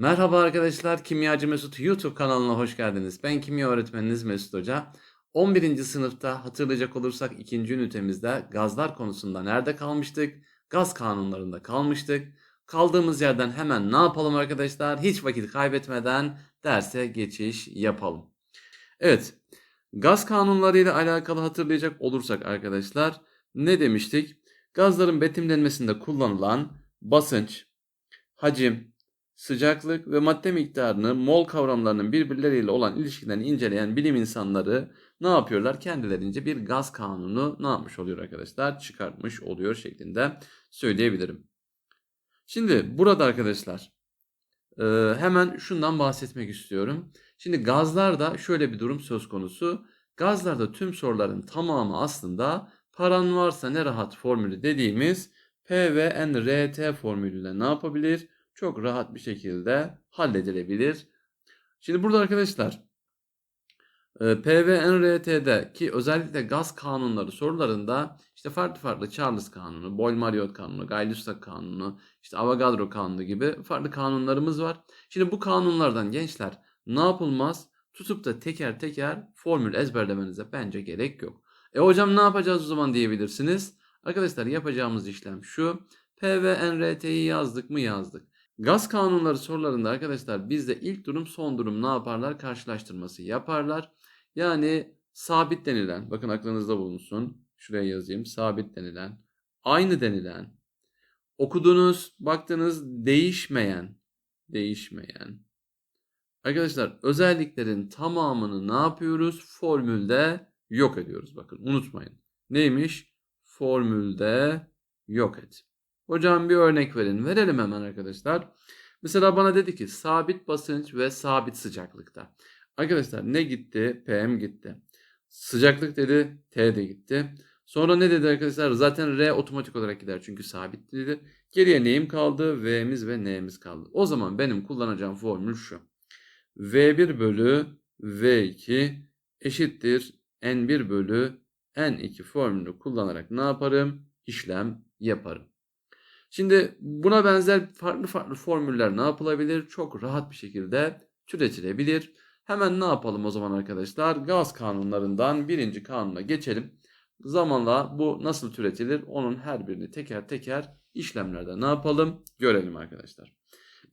Merhaba arkadaşlar, Kimyacı Mesut YouTube kanalına hoş geldiniz. Ben kimya öğretmeniniz Mesut Hoca. 11. sınıfta hatırlayacak olursak ikinci ünitemizde gazlar konusunda nerede kalmıştık? Gaz kanunlarında kalmıştık. Kaldığımız yerden hemen ne yapalım arkadaşlar? Hiç vakit kaybetmeden derse geçiş yapalım. Evet, gaz kanunlarıyla alakalı hatırlayacak olursak arkadaşlar ne demiştik? Gazların betimlenmesinde kullanılan basınç, hacim, sıcaklık ve madde miktarını mol kavramlarının birbirleriyle olan ilişkilerini inceleyen bilim insanları ne yapıyorlar? Kendilerince bir gaz kanunu ne yapmış oluyor arkadaşlar? Çıkartmış oluyor şeklinde söyleyebilirim. Şimdi burada arkadaşlar e, hemen şundan bahsetmek istiyorum. Şimdi gazlarda şöyle bir durum söz konusu. Gazlarda tüm soruların tamamı aslında paran varsa ne rahat formülü dediğimiz P ve N RT formülüyle ne yapabilir? Çok rahat bir şekilde halledilebilir. Şimdi burada arkadaşlar PVNRT'de ki özellikle gaz kanunları sorularında işte farklı farklı Charles kanunu, Boyle-Mariotte kanunu, Gay-Lussac kanunu, işte Avogadro kanunu gibi farklı kanunlarımız var. Şimdi bu kanunlardan gençler ne yapılmaz? Tutup da teker teker formül ezberlemenize bence gerek yok. E hocam ne yapacağız o zaman diyebilirsiniz. Arkadaşlar yapacağımız işlem şu. PVNRT'yi yazdık mı yazdık. Gaz kanunları sorularında arkadaşlar bizde ilk durum son durum ne yaparlar? Karşılaştırması yaparlar. Yani sabit denilen, bakın aklınızda bulunsun. Şuraya yazayım. Sabit denilen, aynı denilen, okudunuz, baktınız değişmeyen, değişmeyen. Arkadaşlar özelliklerin tamamını ne yapıyoruz? Formülde yok ediyoruz. Bakın unutmayın. Neymiş? Formülde yok et. Hocam bir örnek verin. Verelim hemen arkadaşlar. Mesela bana dedi ki sabit basınç ve sabit sıcaklıkta. Arkadaşlar ne gitti? PM gitti. Sıcaklık dedi. T de gitti. Sonra ne dedi arkadaşlar? Zaten R otomatik olarak gider çünkü sabit dedi. Geriye neyim kaldı? V'miz ve N'miz kaldı. O zaman benim kullanacağım formül şu. V1 bölü V2 eşittir N1 bölü N2 formülünü kullanarak ne yaparım? İşlem yaparım. Şimdi buna benzer farklı farklı formüller ne yapılabilir? Çok rahat bir şekilde türetilebilir. Hemen ne yapalım o zaman arkadaşlar? Gaz kanunlarından birinci kanuna geçelim. Zamanla bu nasıl türetilir? Onun her birini teker teker işlemlerde ne yapalım? Görelim arkadaşlar.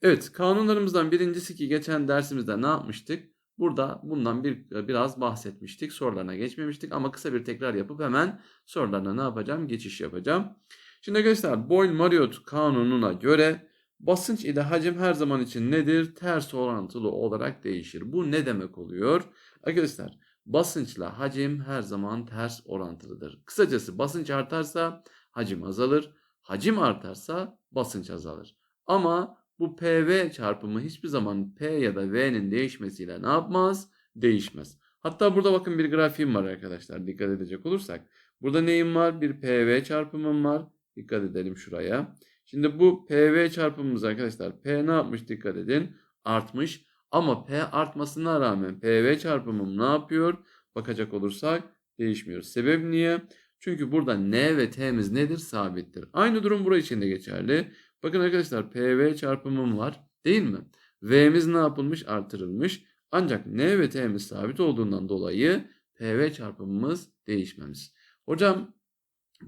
Evet kanunlarımızdan birincisi ki geçen dersimizde ne yapmıştık? Burada bundan bir biraz bahsetmiştik. Sorularına geçmemiştik ama kısa bir tekrar yapıp hemen sorularına ne yapacağım? Geçiş yapacağım. Şimdi arkadaşlar Boyle-Mariotte kanununa göre basınç ile hacim her zaman için nedir? Ters orantılı olarak değişir. Bu ne demek oluyor? Arkadaşlar basınçla hacim her zaman ters orantılıdır. Kısacası basınç artarsa hacim azalır. Hacim artarsa basınç azalır. Ama bu PV çarpımı hiçbir zaman P ya da V'nin değişmesiyle ne yapmaz? Değişmez. Hatta burada bakın bir grafiğim var arkadaşlar dikkat edecek olursak. Burada neyim var? Bir PV çarpımım var. Dikkat edelim şuraya. Şimdi bu PV çarpımımız arkadaşlar. P ne yapmış dikkat edin. Artmış. Ama P artmasına rağmen PV çarpımım ne yapıyor? Bakacak olursak değişmiyor. Sebep niye? Çünkü burada N ve T'miz nedir? Sabittir. Aynı durum burası için de geçerli. Bakın arkadaşlar PV çarpımım var. Değil mi? V'miz ne yapılmış? Artırılmış. Ancak N ve T'miz sabit olduğundan dolayı PV çarpımımız değişmemiş. Hocam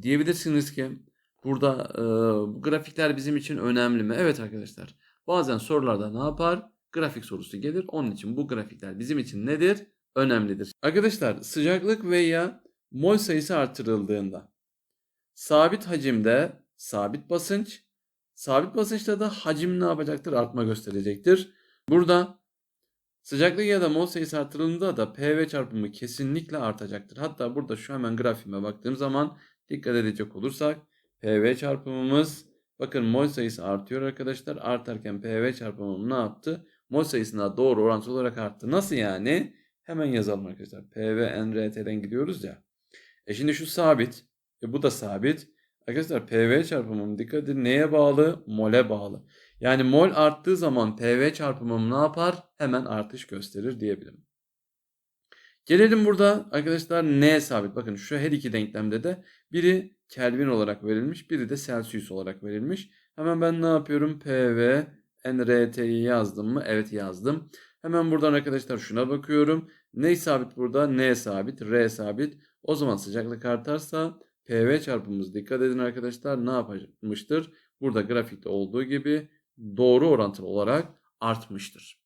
diyebilirsiniz ki Burada e, bu grafikler bizim için önemli mi? Evet arkadaşlar. Bazen sorularda ne yapar? Grafik sorusu gelir. Onun için bu grafikler bizim için nedir? Önemlidir. Arkadaşlar sıcaklık veya mol sayısı artırıldığında sabit hacimde sabit basınç, sabit basınçta da hacim ne yapacaktır? Artma gösterecektir. Burada sıcaklık ya da mol sayısı artırıldığında da PV çarpımı kesinlikle artacaktır. Hatta burada şu hemen grafiğime baktığım zaman dikkat edecek olursak PV çarpımımız bakın mol sayısı artıyor arkadaşlar. Artarken PV çarpımım ne yaptı? Mol sayısına doğru orantılı olarak arttı. Nasıl yani? Hemen yazalım arkadaşlar. PV NRT'den gidiyoruz ya. E şimdi şu sabit. E bu da sabit. Arkadaşlar PV çarpımım dikkat edin neye bağlı? Mole bağlı. Yani mol arttığı zaman PV çarpımım ne yapar? Hemen artış gösterir diyebilirim. Gelelim burada arkadaşlar N sabit. Bakın şu her iki denklemde de biri Kelvin olarak verilmiş, biri de Celsius olarak verilmiş. Hemen ben ne yapıyorum? PV NRT'yi yazdım mı? Evet yazdım. Hemen buradan arkadaşlar şuna bakıyorum. Ne sabit burada? N sabit, R sabit. O zaman sıcaklık artarsa PV çarpımımız dikkat edin arkadaşlar ne yapmıştır? Burada grafikte olduğu gibi doğru orantılı olarak artmıştır.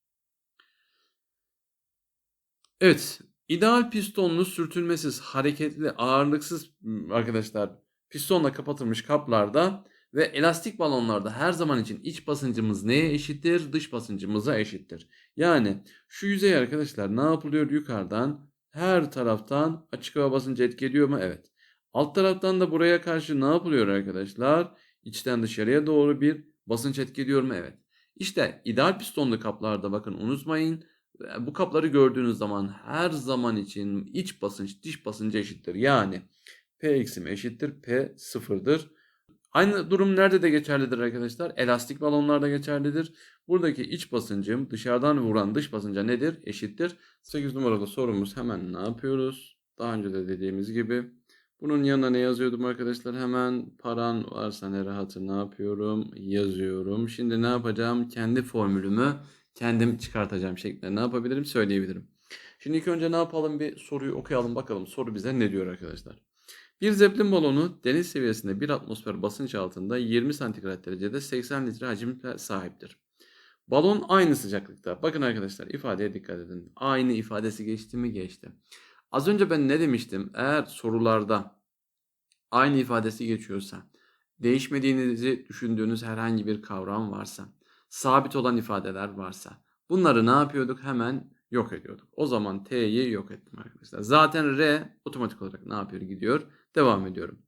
Evet, ideal pistonlu sürtünmesiz, hareketli, ağırlıksız arkadaşlar pistonla kapatılmış kaplarda ve elastik balonlarda her zaman için iç basıncımız neye eşittir? Dış basıncımıza eşittir. Yani şu yüzey arkadaşlar ne yapılıyor yukarıdan? Her taraftan açık hava basıncı etki ediyor mu? Evet. Alt taraftan da buraya karşı ne yapılıyor arkadaşlar? İçten dışarıya doğru bir basınç etki ediyor mu? Evet. İşte ideal pistonlu kaplarda bakın unutmayın. Bu kapları gördüğünüz zaman her zaman için iç basınç dış basıncı eşittir. Yani P eksim eşittir P sıfırdır. Aynı durum nerede de geçerlidir arkadaşlar? Elastik balonlarda geçerlidir. Buradaki iç basıncım dışarıdan vuran dış basınca nedir? Eşittir. 8 numaralı sorumuz hemen ne yapıyoruz? Daha önce de dediğimiz gibi. Bunun yanına ne yazıyordum arkadaşlar? Hemen paran varsa ne rahatı ne yapıyorum? Yazıyorum. Şimdi ne yapacağım? Kendi formülümü kendim çıkartacağım şeklinde ne yapabilirim? Söyleyebilirim. Şimdi ilk önce ne yapalım? Bir soruyu okuyalım bakalım. Soru bize ne diyor arkadaşlar? Bir zeplin balonu deniz seviyesinde 1 atmosfer basınç altında 20 santigrat derecede 80 litre hacimle sahiptir. Balon aynı sıcaklıkta. Bakın arkadaşlar ifadeye dikkat edin. Aynı ifadesi geçti mi geçti. Az önce ben ne demiştim? Eğer sorularda aynı ifadesi geçiyorsa, değişmediğinizi düşündüğünüz herhangi bir kavram varsa, sabit olan ifadeler varsa bunları ne yapıyorduk? Hemen yok ediyorduk. O zaman T'yi yok ettim arkadaşlar. Zaten R otomatik olarak ne yapıyor? Gidiyor. Devam ediyorum.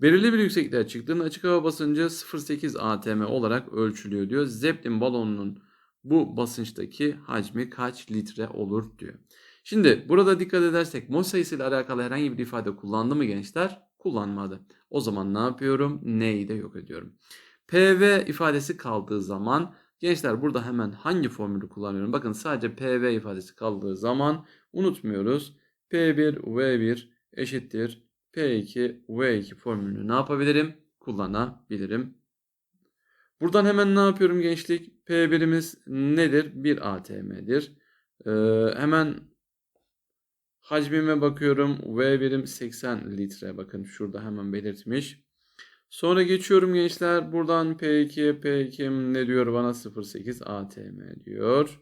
Belirli bir yüksekliğe çıktığında açık hava basıncı 0.8 atm olarak ölçülüyor diyor. Zeppelin balonunun bu basınçtaki hacmi kaç litre olur diyor. Şimdi burada dikkat edersek mol sayısıyla alakalı herhangi bir ifade kullandı mı gençler? Kullanmadı. O zaman ne yapıyorum? Neyi de yok ediyorum. PV ifadesi kaldığı zaman gençler burada hemen hangi formülü kullanıyorum? Bakın sadece PV ifadesi kaldığı zaman unutmuyoruz. P1 V1 eşittir P2 V2 formülünü ne yapabilirim? Kullanabilirim. Buradan hemen ne yapıyorum gençlik? P1'imiz nedir? 1 ATM'dir. Ee, hemen hacmime bakıyorum. V1'im 80 litre. Bakın şurada hemen belirtmiş. Sonra geçiyorum gençler. Buradan P2, P2'm ne diyor bana? 0.8 ATM diyor.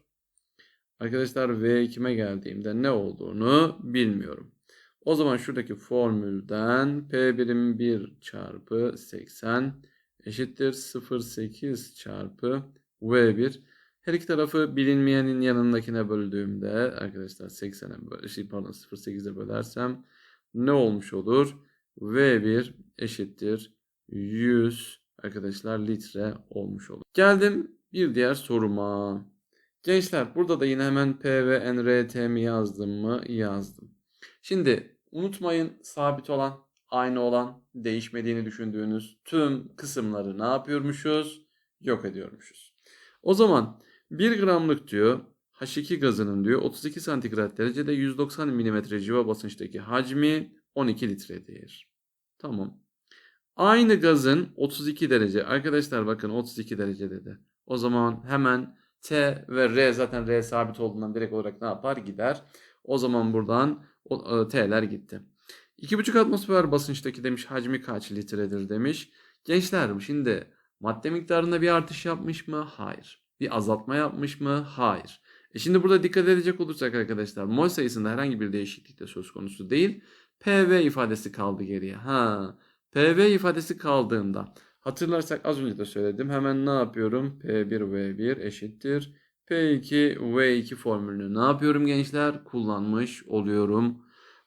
Arkadaşlar V2'me geldiğimde ne olduğunu bilmiyorum. O zaman şuradaki formülden P birim 1 çarpı 80 eşittir 0.8 çarpı V1. Her iki tarafı bilinmeyenin yanındakine böldüğümde arkadaşlar 80'e böl şey pardon 0.8'e bölersem ne olmuş olur? V1 eşittir 100 arkadaşlar litre olmuş olur. Geldim bir diğer soruma. Gençler burada da yine hemen P ve NRT'mi yazdım mı? Yazdım. Şimdi unutmayın sabit olan, aynı olan, değişmediğini düşündüğünüz tüm kısımları ne yapıyormuşuz? Yok ediyormuşuz. O zaman 1 gramlık diyor H2 gazının diyor 32 santigrat derecede 190 mm civa basınçtaki hacmi 12 litredir. Tamam. Aynı gazın 32 derece. Arkadaşlar bakın 32 derece dedi. O zaman hemen T ve R zaten R sabit olduğundan direkt olarak ne yapar? Gider. O zaman buradan e, T'ler gitti. 2,5 atmosfer basınçtaki demiş hacmi kaç litredir demiş. Gençler şimdi madde miktarında bir artış yapmış mı? Hayır. Bir azaltma yapmış mı? Hayır. E şimdi burada dikkat edecek olursak arkadaşlar mol sayısında herhangi bir değişiklik de söz konusu değil. PV ifadesi kaldı geriye. Ha, PV ifadesi kaldığında hatırlarsak az önce de söyledim. Hemen ne yapıyorum? P1V1 eşittir. P2 V2 formülünü ne yapıyorum gençler? Kullanmış oluyorum.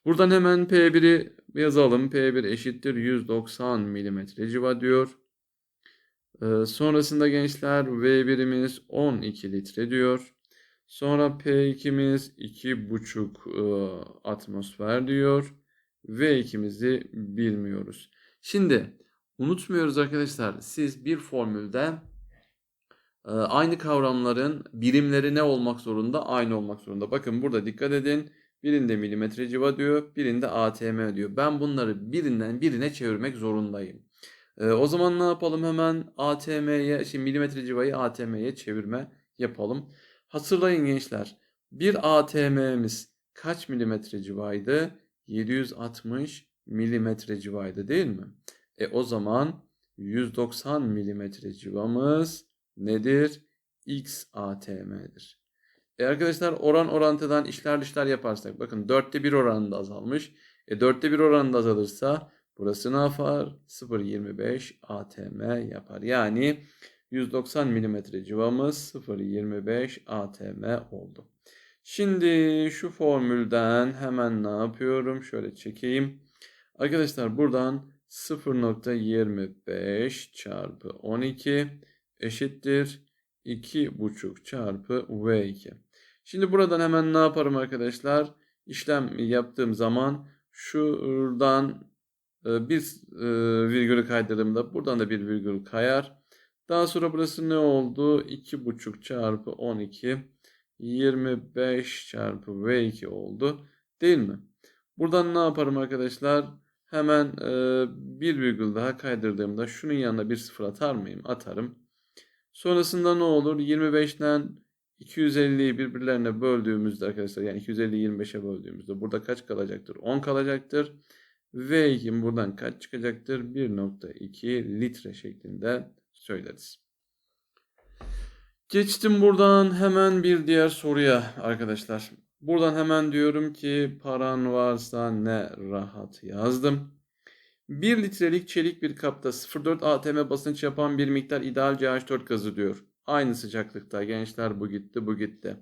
Buradan hemen P1'i yazalım. P1 eşittir 190 mm civa diyor. Ee, sonrasında gençler V1'imiz 12 litre diyor. Sonra P2'miz 2,5 e, atmosfer diyor. V2'mizi bilmiyoruz. Şimdi unutmuyoruz arkadaşlar. Siz bir formülde e, aynı kavramların birimleri ne olmak zorunda? Aynı olmak zorunda. Bakın burada dikkat edin. Birinde milimetre civa diyor, birinde ATM diyor. Ben bunları birinden birine çevirmek zorundayım. Ee, o zaman ne yapalım hemen ATM'ye, şimdi milimetre civayı ATM'ye çevirme yapalım. Hatırlayın gençler. Bir ATM'miz kaç milimetre civaydı? 760 milimetre civaydı değil mi? E o zaman 190 milimetre civamız nedir? X ATM'dir. E arkadaşlar oran orantıdan işler dışlar yaparsak bakın dörtte bir oranında azalmış. E dörtte bir oranında azalırsa burası ne yapar? 0.25 ATM yapar. Yani 190 milimetre civamız 0.25 ATM oldu. Şimdi şu formülden hemen ne yapıyorum? Şöyle çekeyim. Arkadaşlar buradan 0.25 çarpı 12 eşittir 2,5 çarpı V2. Şimdi buradan hemen ne yaparım arkadaşlar? İşlem yaptığım zaman şuradan e, bir e, virgülü kaydırdığımda buradan da bir virgül kayar. Daha sonra burası ne oldu? 2,5 çarpı 12 25 çarpı V2 oldu. Değil mi? Buradan ne yaparım arkadaşlar? Hemen e, bir virgül daha kaydırdığımda şunun yanına bir sıfır atar mıyım? Atarım. Sonrasında ne olur? 25'ten 250'yi birbirlerine böldüğümüzde arkadaşlar yani 250'yi 25'e böldüğümüzde burada kaç kalacaktır? 10 kalacaktır. V2 buradan kaç çıkacaktır? 1.2 litre şeklinde söyleriz. Geçtim buradan hemen bir diğer soruya arkadaşlar. Buradan hemen diyorum ki paran varsa ne rahat yazdım. 1 litrelik çelik bir kapta 0.4 atm basınç yapan bir miktar ideal CH4 gazı diyor. Aynı sıcaklıkta gençler bu gitti bu gitti.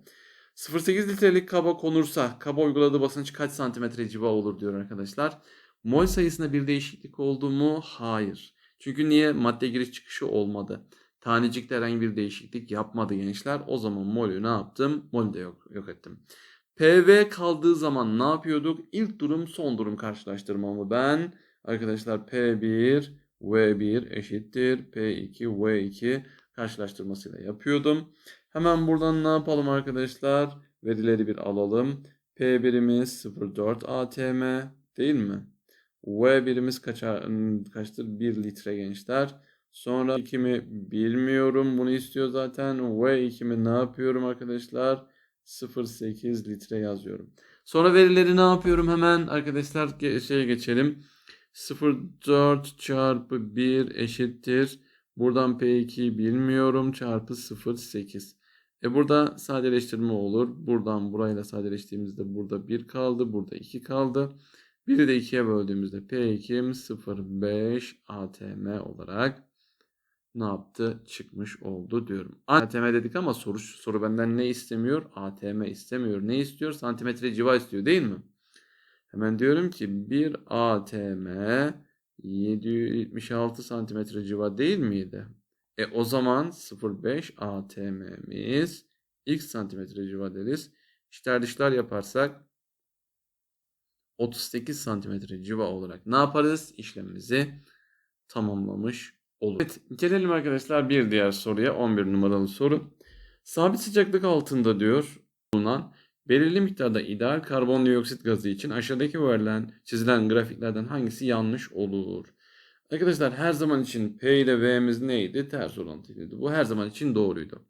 0.8 litrelik kaba konursa kaba uyguladığı basınç kaç santimetre civa olur diyor arkadaşlar. Mol sayısında bir değişiklik oldu mu? Hayır. Çünkü niye? Madde giriş çıkışı olmadı. Tanecikte herhangi bir değişiklik yapmadı gençler. O zaman molü ne yaptım? Molü de yok, yok ettim. PV kaldığı zaman ne yapıyorduk? İlk durum son durum karşılaştırmamı ben arkadaşlar P1 V1 eşittir P2 V2 karşılaştırmasıyla yapıyordum. Hemen buradan ne yapalım arkadaşlar? Verileri bir alalım. P1'imiz 0.4 atm değil mi? V1'imiz kaça, kaçtır? 1 litre gençler. Sonra 2'mi bilmiyorum. Bunu istiyor zaten. V2'mi ne yapıyorum arkadaşlar? 0.8 litre yazıyorum. Sonra verileri ne yapıyorum hemen arkadaşlar şeye geçelim. 0.4 çarpı 1 eşittir. Buradan P2'yi bilmiyorum çarpı 0.8. E burada sadeleştirme olur. Buradan burayla sadeleştiğimizde burada 1 kaldı. Burada 2 kaldı. 1'i de 2'ye böldüğümüzde P2'm 0.5 ATM olarak ne yaptı? Çıkmış oldu diyorum. ATM dedik ama soru soru benden ne istemiyor? ATM istemiyor. Ne istiyor? Santimetre civa istiyor değil mi? Hemen diyorum ki bir ATM 776 santimetre civa değil miydi? E o zaman 0.5 ATM'miz x santimetre civa deriz. İşler dışlar yaparsak 38 santimetre civa olarak ne yaparız? İşlemimizi tamamlamış olur. Evet, gelelim arkadaşlar bir diğer soruya 11 numaralı soru. Sabit sıcaklık altında diyor bulunan belirli miktarda ideal karbondioksit gazı için aşağıdaki verilen çizilen grafiklerden hangisi yanlış olur? Arkadaşlar her zaman için P ile V'miz neydi? Ters orantılıydı. Bu her zaman için doğruydu.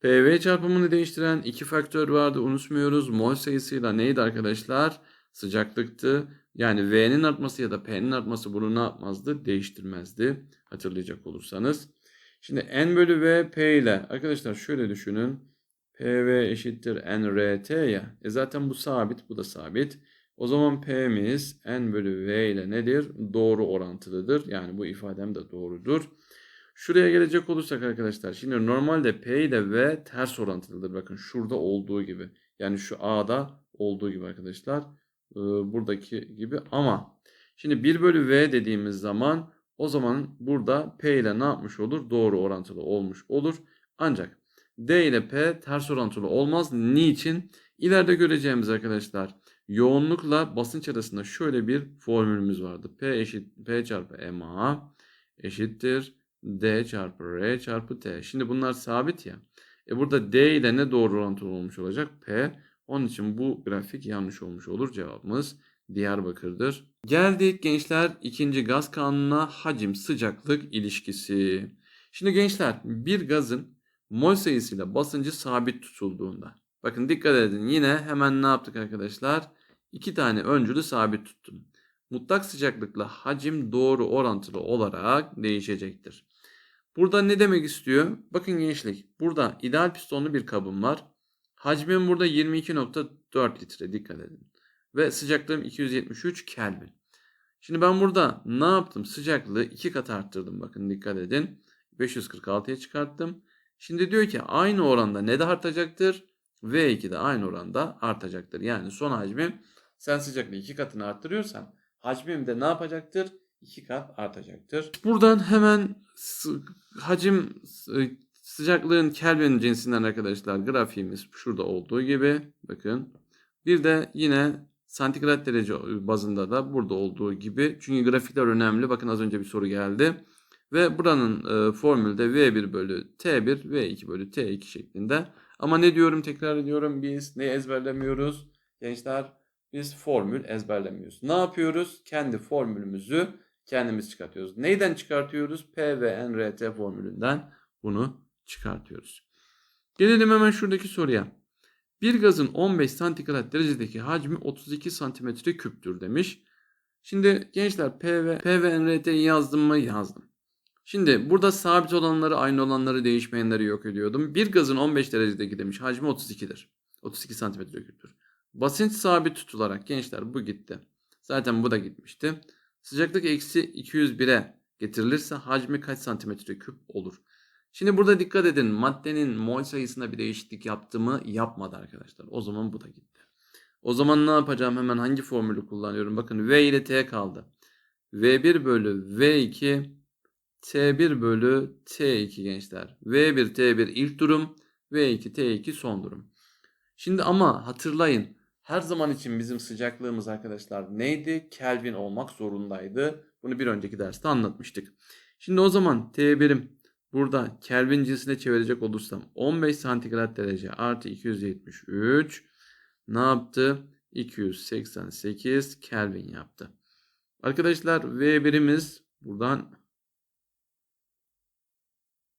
PV çarpımını değiştiren iki faktör vardı unutmuyoruz. Mol sayısıyla neydi arkadaşlar? Sıcaklıktı. Yani V'nin artması ya da P'nin artması bunu ne yapmazdı? Değiştirmezdi. Hatırlayacak olursanız. Şimdi N bölü V P ile arkadaşlar şöyle düşünün. PV eşittir NRT ya. E zaten bu sabit bu da sabit. O zaman P'miz N bölü V ile nedir? Doğru orantılıdır. Yani bu ifadem de doğrudur. Şuraya gelecek olursak arkadaşlar. Şimdi normalde P ile V ters orantılıdır. Bakın şurada olduğu gibi. Yani şu A'da olduğu gibi arkadaşlar. Buradaki gibi ama şimdi 1 bölü V dediğimiz zaman o zaman burada P ile ne yapmış olur? Doğru orantılı olmuş olur. Ancak D ile P ters orantılı olmaz. Niçin? İleride göreceğimiz arkadaşlar yoğunlukla basınç arasında şöyle bir formülümüz vardı. P eşit P çarpı MA eşittir D çarpı R çarpı T. Şimdi bunlar sabit ya. E burada D ile ne doğru orantılı olmuş olacak? P. Onun için bu grafik yanlış olmuş olur. Cevabımız Diyarbakır'dır. Geldik gençler ikinci gaz kanununa hacim sıcaklık ilişkisi. Şimdi gençler bir gazın mol sayısıyla basıncı sabit tutulduğunda. Bakın dikkat edin yine hemen ne yaptık arkadaşlar? İki tane öncülü sabit tuttum. Mutlak sıcaklıkla hacim doğru orantılı olarak değişecektir. Burada ne demek istiyor? Bakın gençlik burada ideal pistonlu bir kabım var. Hacmim burada 22.4 litre dikkat edin. Ve sıcaklığım 273 Kelvin. Şimdi ben burada ne yaptım? Sıcaklığı iki kat arttırdım. Bakın dikkat edin. 546'ya çıkarttım. Şimdi diyor ki aynı oranda ne de artacaktır? V2 de aynı oranda artacaktır. Yani son hacmim sen sıcaklığı iki katını arttırıyorsan hacmim de ne yapacaktır? İki kat artacaktır. Buradan hemen hacim sıcaklığın Kelvin cinsinden arkadaşlar grafiğimiz şurada olduğu gibi bakın. Bir de yine santigrat derece bazında da burada olduğu gibi. Çünkü grafikler önemli. Bakın az önce bir soru geldi. Ve buranın e, formülde V1 bölü T1, V2 bölü T2 şeklinde. Ama ne diyorum tekrar ediyorum biz ne ezberlemiyoruz? Gençler biz formül ezberlemiyoruz. Ne yapıyoruz? Kendi formülümüzü kendimiz çıkartıyoruz. Neyden çıkartıyoruz? P ve NRT formülünden bunu çıkartıyoruz. Gelelim hemen şuradaki soruya. Bir gazın 15 santigrat derecedeki hacmi 32 santimetre küptür demiş. Şimdi gençler P ve, yazdım mı? Yazdım. Şimdi burada sabit olanları, aynı olanları, değişmeyenleri yok ediyordum. Bir gazın 15 derecedeki demiş hacmi 32'dir. 32 santimetre küptür. Basınç sabit tutularak gençler bu gitti. Zaten bu da gitmişti. Sıcaklık eksi 201'e getirilirse hacmi kaç santimetre küp olur? Şimdi burada dikkat edin maddenin mol sayısında bir değişiklik yaptı mı? Yapmadı arkadaşlar. O zaman bu da gitti. O zaman ne yapacağım? Hemen hangi formülü kullanıyorum? Bakın V ile T kaldı. V1 bölü V2 T1 bölü T2 gençler. V1 T1 ilk durum. V2 T2 son durum. Şimdi ama hatırlayın. Her zaman için bizim sıcaklığımız arkadaşlar neydi? Kelvin olmak zorundaydı. Bunu bir önceki derste anlatmıştık. Şimdi o zaman T1'im burada Kelvin cinsine çevirecek olursam 15 santigrat derece artı 273 ne yaptı? 288 Kelvin yaptı. Arkadaşlar V1'imiz buradan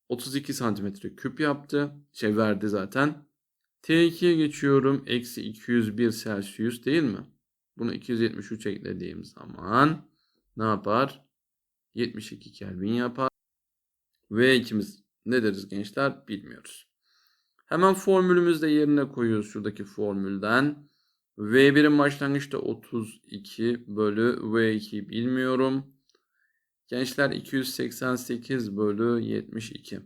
32 santimetre küp yaptı. Şey verdi zaten. T2'ye geçiyorum. Eksi 201 Celsius değil mi? Bunu 273 eklediğim zaman ne yapar? 72 Kelvin yapar. V2'miz ne deriz gençler? Bilmiyoruz. Hemen formülümüzü de yerine koyuyoruz şuradaki formülden. V1'in başlangıçta 32 bölü V2 bilmiyorum. Gençler 288 bölü 72.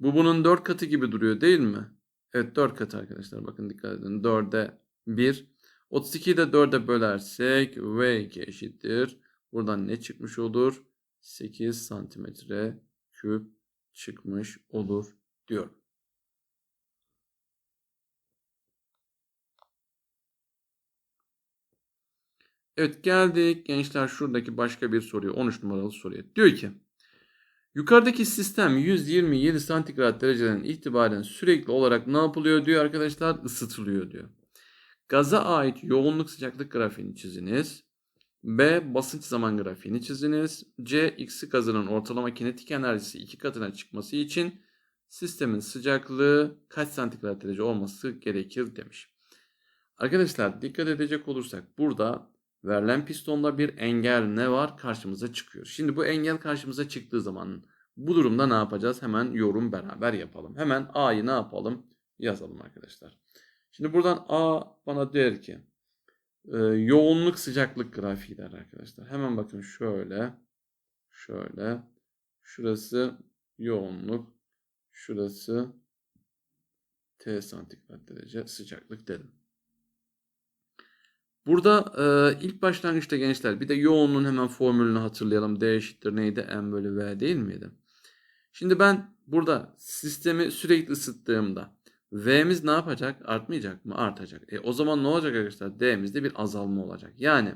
Bu bunun 4 katı gibi duruyor değil mi? Evet 4 katı arkadaşlar. Bakın dikkat edin. 4'e 1. 32'yi de 4'e bölersek V2 eşittir. Buradan ne çıkmış olur? 8 santimetre küp çıkmış olur diyorum. Evet geldik gençler şuradaki başka bir soruya 13 numaralı soruya. Diyor ki yukarıdaki sistem 127 santigrat dereceden itibaren sürekli olarak ne yapılıyor diyor arkadaşlar ısıtılıyor diyor. Gaza ait yoğunluk sıcaklık grafiğini çiziniz. B basınç zaman grafiğini çiziniz. C X gazının ortalama kinetik enerjisi iki katına çıkması için sistemin sıcaklığı kaç santigrat derece olması gerekir demiş. Arkadaşlar dikkat edecek olursak burada verilen pistonda bir engel ne var? Karşımıza çıkıyor. Şimdi bu engel karşımıza çıktığı zaman bu durumda ne yapacağız? Hemen yorum beraber yapalım. Hemen A'yı ne yapalım? Yazalım arkadaşlar. Şimdi buradan A bana der ki e, yoğunluk sıcaklık grafiği der arkadaşlar. Hemen bakın şöyle şöyle şurası yoğunluk şurası T santigrat derece sıcaklık dedim. Burada e, ilk başlangıçta gençler bir de yoğunluğun hemen formülünü hatırlayalım. D eşittir neydi? M bölü V değil miydi? Şimdi ben burada sistemi sürekli ısıttığımda V'miz ne yapacak? Artmayacak mı? Artacak. E, o zaman ne olacak arkadaşlar? D'mizde bir azalma olacak. Yani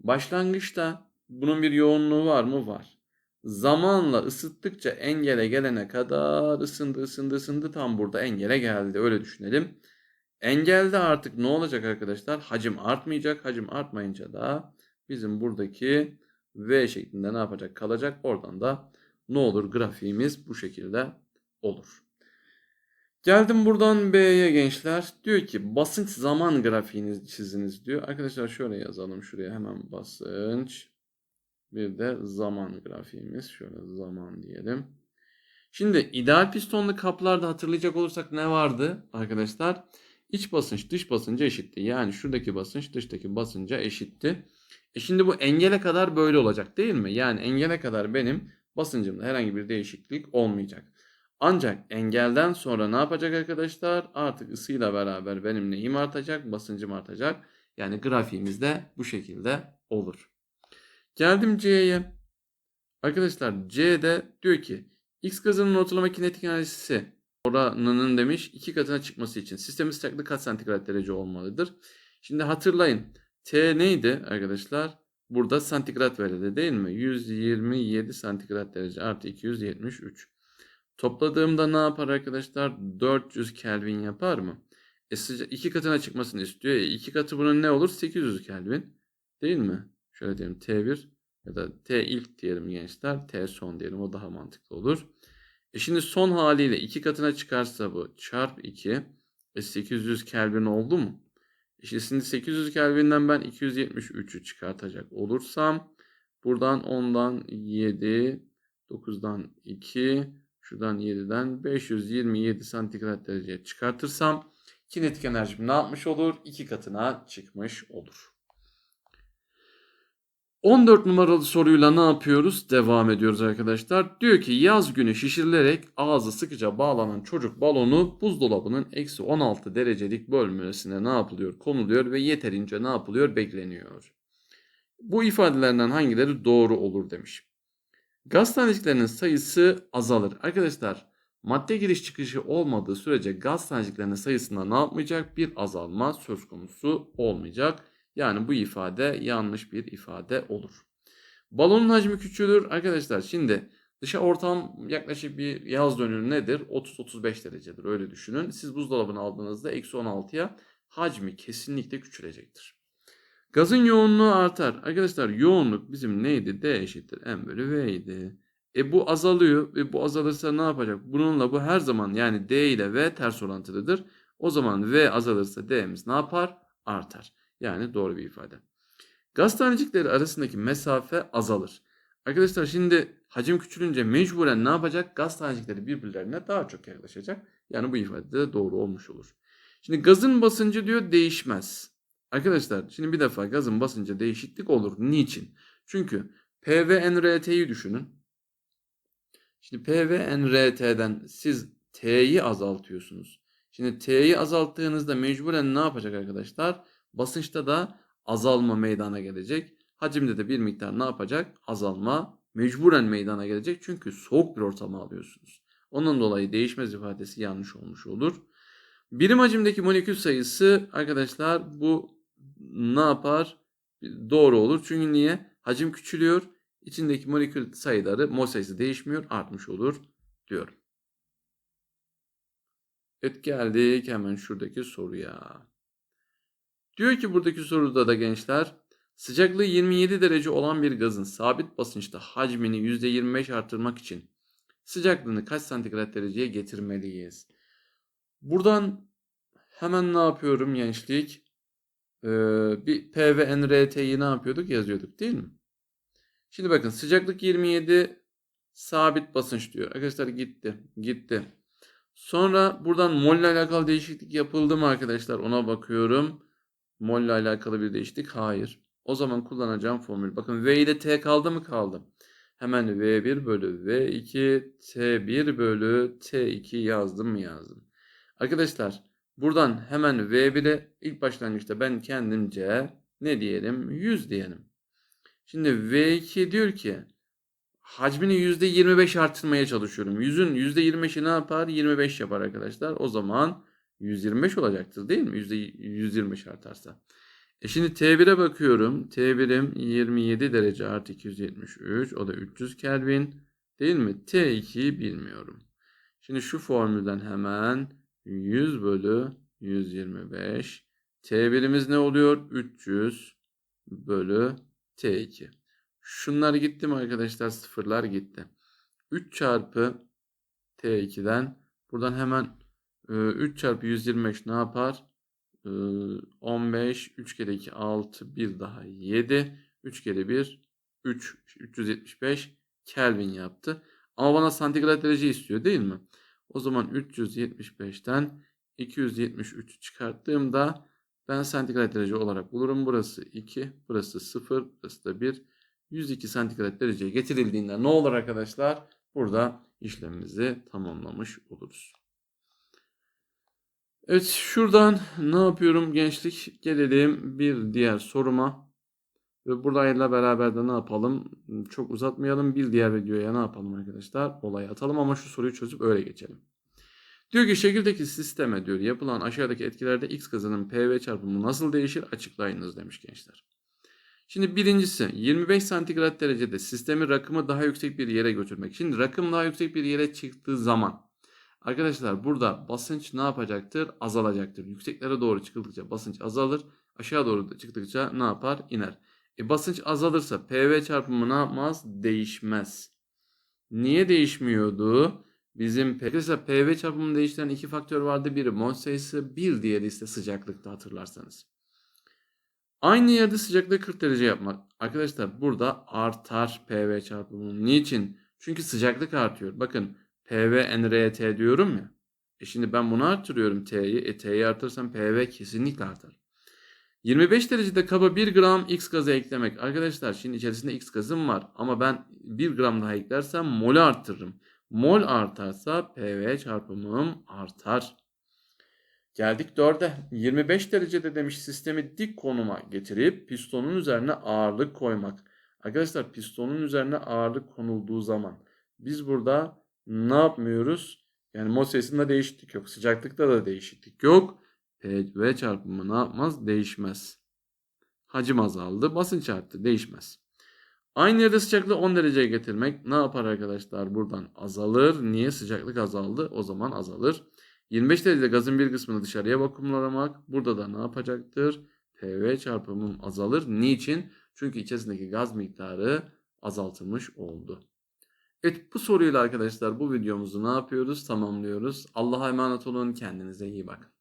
başlangıçta bunun bir yoğunluğu var mı? Var. Zamanla ısıttıkça engele gelene kadar ısındı ısındı ısındı tam burada engele geldi. Öyle düşünelim. Engelde artık ne olacak arkadaşlar? Hacim artmayacak. Hacim artmayınca da bizim buradaki V şeklinde ne yapacak? Kalacak. Oradan da ne olur? Grafiğimiz bu şekilde olur. Geldim buradan B'ye gençler. Diyor ki basınç zaman grafiğini çiziniz diyor. Arkadaşlar şöyle yazalım şuraya hemen basınç. Bir de zaman grafiğimiz. Şöyle zaman diyelim. Şimdi ideal pistonlu kaplarda hatırlayacak olursak ne vardı arkadaşlar? İç basınç dış basınca eşitti. Yani şuradaki basınç dıştaki basınca eşitti. E şimdi bu engele kadar böyle olacak değil mi? Yani engele kadar benim basıncımda herhangi bir değişiklik olmayacak. Ancak engelden sonra ne yapacak arkadaşlar? Artık ısıyla beraber benim neyim artacak? Basıncım artacak. Yani grafiğimiz de bu şekilde olur. Geldim C'ye. Arkadaşlar C'de diyor ki X gazının ortalama kinetik enerjisi oranının demiş iki katına çıkması için sistemin sıcaklığı kaç santigrat derece olmalıdır? Şimdi hatırlayın. T neydi arkadaşlar? Burada santigrat verildi değil mi? 127 santigrat derece artı 273. Topladığımda ne yapar arkadaşlar? 400 Kelvin yapar mı? E sıca- iki katına çıkmasını istiyor. E iki katı bunun ne olur? 800 Kelvin. Değil mi? Şöyle diyelim T1 ya da T ilk diyelim gençler. T son diyelim. O daha mantıklı olur. E şimdi son haliyle iki katına çıkarsa bu çarp 2 e 800 Kelvin oldu mu? İşte şimdi 800 Kelvin'den ben 273'ü çıkartacak olursam buradan 10'dan 7 9'dan 2 şuradan 7'den 527 santigrat dereceye çıkartırsam kinetik enerjim ne yapmış olur? İki katına çıkmış olur. 14 numaralı soruyla ne yapıyoruz? Devam ediyoruz arkadaşlar. Diyor ki yaz günü şişirilerek ağzı sıkıca bağlanan çocuk balonu buzdolabının eksi 16 derecelik bölmesine ne yapılıyor? Konuluyor ve yeterince ne yapılıyor? Bekleniyor. Bu ifadelerden hangileri doğru olur demiş. Gaz taneciklerinin sayısı azalır. Arkadaşlar madde giriş çıkışı olmadığı sürece gaz taneciklerinin sayısında ne yapmayacak? Bir azalma söz konusu olmayacak. Yani bu ifade yanlış bir ifade olur. Balonun hacmi küçülür. Arkadaşlar şimdi dışa ortam yaklaşık bir yaz dönümü nedir? 30-35 derecedir öyle düşünün. Siz buzdolabını aldığınızda eksi 16'ya hacmi kesinlikle küçülecektir. Gazın yoğunluğu artar. Arkadaşlar yoğunluk bizim neydi? D eşittir M bölü V idi. E bu azalıyor ve bu azalırsa ne yapacak? Bununla bu her zaman yani D ile V ters orantılıdır. O zaman V azalırsa D'miz ne yapar? Artar. Yani doğru bir ifade. Gaz tanecikleri arasındaki mesafe azalır. Arkadaşlar şimdi hacim küçülünce mecburen ne yapacak? Gaz tanecikleri birbirlerine daha çok yaklaşacak. Yani bu ifade de doğru olmuş olur. Şimdi gazın basıncı diyor değişmez. Arkadaşlar şimdi bir defa gazın basıncı değişiklik olur. Niçin? Çünkü P ve NRT'yi düşünün. Şimdi P ve NRT'den siz T'yi azaltıyorsunuz. Şimdi T'yi azalttığınızda mecburen ne yapacak arkadaşlar? Basınçta da azalma meydana gelecek. Hacimde de bir miktar ne yapacak? Azalma mecburen meydana gelecek. Çünkü soğuk bir ortama alıyorsunuz. Onun dolayı değişmez ifadesi yanlış olmuş olur. Birim hacimdeki molekül sayısı arkadaşlar bu ne yapar? Doğru olur. Çünkü niye? Hacim küçülüyor. İçindeki molekül sayıları mol sayısı değişmiyor. Artmış olur diyorum. Evet geldik hemen şuradaki soruya. Diyor ki buradaki soruda da gençler sıcaklığı 27 derece olan bir gazın sabit basınçta hacmini %25 artırmak için sıcaklığını kaç santigrat dereceye getirmeliyiz? Buradan hemen ne yapıyorum gençlik? Ee, bir P ve NRT'yi ne yapıyorduk? Yazıyorduk değil mi? Şimdi bakın sıcaklık 27 sabit basınç diyor. Arkadaşlar gitti. Gitti. Sonra buradan mol ile alakalı değişiklik yapıldı mı arkadaşlar? Ona bakıyorum. Mol ile alakalı bir değişiklik. Hayır. O zaman kullanacağım formül. Bakın V ile T kaldı mı? Kaldı. Hemen V1 bölü V2 T1 bölü T2 yazdım mı? Yazdım. Arkadaşlar buradan hemen V1'e ilk başlangıçta ben kendimce ne diyelim? 100 diyelim. Şimdi V2 diyor ki hacmini %25 artırmaya çalışıyorum. 100'ün %25'i ne yapar? 25 yapar arkadaşlar. O zaman 125 olacaktır değil mi? %125 artarsa. E şimdi T1'e bakıyorum. T1'im 27 derece artı 273. O da 300 Kelvin. Değil mi? T2'yi bilmiyorum. Şimdi şu formülden hemen 100 bölü 125. T1'imiz ne oluyor? 300 bölü T2. Şunlar gitti mi arkadaşlar? Sıfırlar gitti. 3 çarpı T2'den buradan hemen e, 3 çarpı 125 ne yapar? E, 15, 3 kere 2 6, 1 daha 7, 3 kere 1 3, 375 Kelvin yaptı. Ama bana santigrat derece istiyor değil mi? O zaman 375'ten 273 çıkarttığımda ben santigrat derece olarak bulurum. Burası 2, burası 0, burası da 1. 102 santigrat dereceye getirildiğinde ne olur arkadaşlar? Burada işlemimizi tamamlamış oluruz. Evet şuradan ne yapıyorum gençlik? Gelelim bir diğer soruma. Ve burayla beraber de ne yapalım? Çok uzatmayalım. Bir diğer videoya ne yapalım arkadaşlar? Olay atalım ama şu soruyu çözüp öyle geçelim. Diyor ki şekildeki sisteme diyor yapılan aşağıdaki etkilerde x gazının PV çarpımı nasıl değişir açıklayınız demiş gençler. Şimdi birincisi 25 santigrat derecede sistemin rakımı daha yüksek bir yere götürmek. Şimdi rakım daha yüksek bir yere çıktığı zaman arkadaşlar burada basınç ne yapacaktır? Azalacaktır. Yükseklere doğru çıkıldıkça basınç azalır. Aşağı doğru çıktıkça ne yapar? İner. E basınç azalırsa PV çarpımı ne yapmaz? Değişmez. Niye değişmiyordu? Bizim arkadaşlar PV çarpımını değiştiren iki faktör vardı. Biri mol sayısı, bir diğeri ise sıcaklıkta hatırlarsanız. Aynı yerde sıcaklığı 40 derece yapmak. Arkadaşlar burada artar PV çarpımı. Niçin? Çünkü sıcaklık artıyor. Bakın PV NRT diyorum ya. E şimdi ben bunu artırıyorum T'yi. E T'yi artırsam PV kesinlikle artar. 25 derecede kaba 1 gram X gazı eklemek. Arkadaşlar şimdi içerisinde X gazım var. Ama ben 1 gram daha eklersem molü arttırırım. Mol artarsa PV çarpımım artar. Geldik 4'e. 25 derecede demiş sistemi dik konuma getirip pistonun üzerine ağırlık koymak. Arkadaşlar pistonun üzerine ağırlık konulduğu zaman biz burada ne yapmıyoruz? Yani mol değişiklik yok. Sıcaklıkta da değişiklik yok. PV çarpımı ne yapmaz? Değişmez. Hacim azaldı. Basınç arttı. Değişmez. Aynı yerde sıcaklığı 10 dereceye getirmek ne yapar arkadaşlar? Buradan azalır. Niye? Sıcaklık azaldı. O zaman azalır. 25 derecede gazın bir kısmını dışarıya vakumlamak. Burada da ne yapacaktır? PV çarpımım azalır. Niçin? Çünkü içerisindeki gaz miktarı azaltılmış oldu. Evet bu soruyla arkadaşlar bu videomuzu ne yapıyoruz? Tamamlıyoruz. Allah'a emanet olun. Kendinize iyi bakın.